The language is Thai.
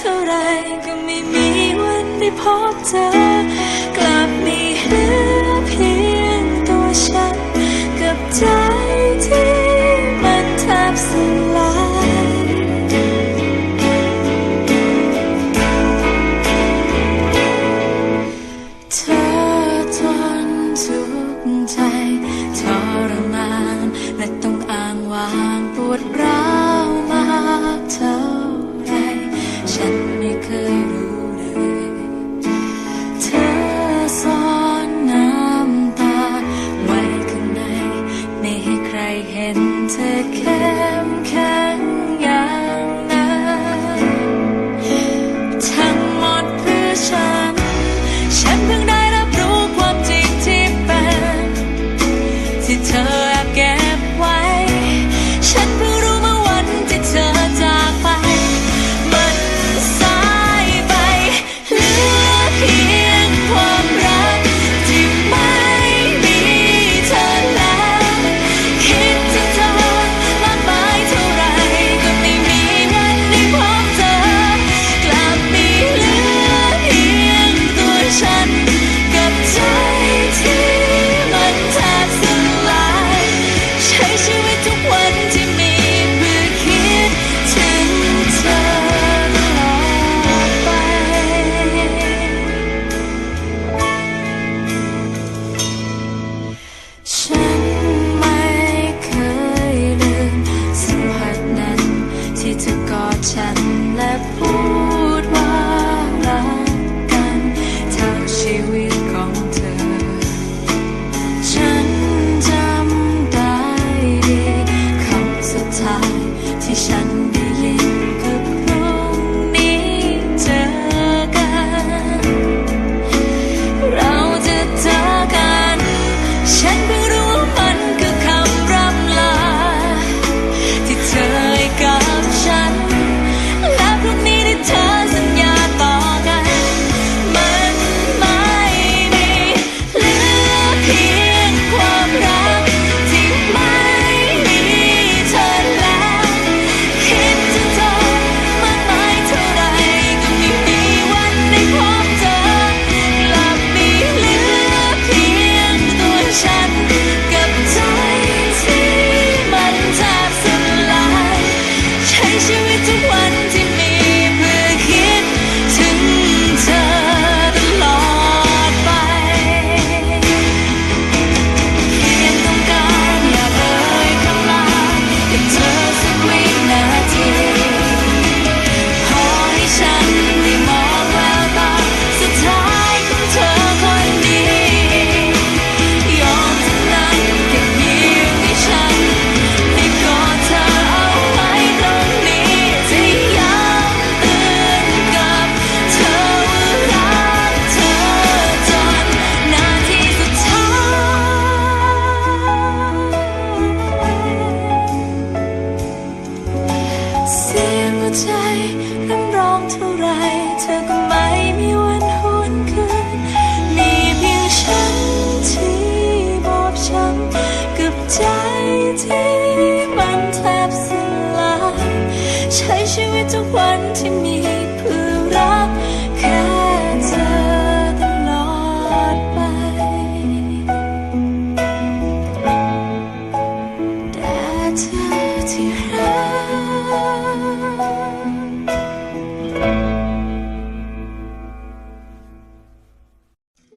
เท่าไรก็ไม่มีวันได้พบเธอ กลับมีเหลือเพียงตัวฉัน กับใจที่มันแทบสลายเธอทนทุกใจทรมานและต้องอ้างวางปวดร้าวมากเธอ เห็นเธอเข้มแข็ง ใจร่ำร้องเท่าไรเธอก็ไม่มีวันหวนคืนมีเพียงฉันที่บอบช้ำกับใจที่มันแทบสลายใช้ชีวิตทุกวัน